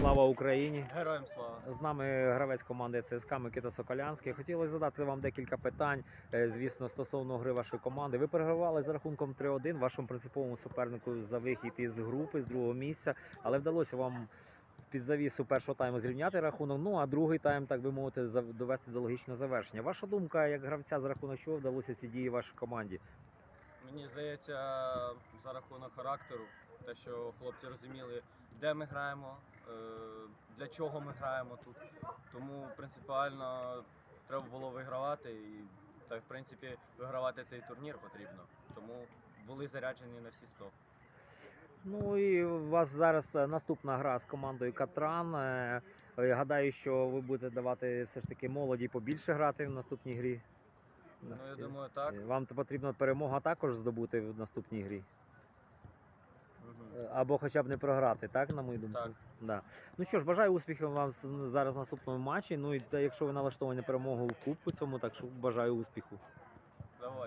Слава Україні! Героям слава. З нами гравець команди ЦСКА Микита Соколянський. Хотілося задати вам декілька питань, е, звісно, стосовно гри вашої команди. Ви перегравали за рахунком 3-1 вашому принциповому супернику за вихід із групи з другого місця, але вдалося вам під завісу першого тайму зрівняти рахунок. Ну а другий тайм, так би мовити, довести до логічного завершення. Ваша думка, як гравця за рахунок чого вдалося ці дії вашій команді? Мені здається, за рахунок характеру, те, що хлопці розуміли, де ми граємо, для чого ми граємо тут. Тому принципіально треба було вигравати і та в принципі вигравати цей турнір потрібно. Тому були заряджені на всі 100. Ну і у вас зараз е, наступна гра з командою Катран. Е, е, Гадаю, що ви будете давати все ж таки молоді побільше грати в наступній грі. Ну я Е, думаю, так. е, Вам потрібна перемога також здобути в наступній грі. Або хоча б не програти, так, на мою думку? Так. Да. Ну що ж, бажаю успіхів вам зараз в наступному матчі. Ну і та, якщо ви налаштовані на перемогу в кубку цьому, так що бажаю успіху. Давай.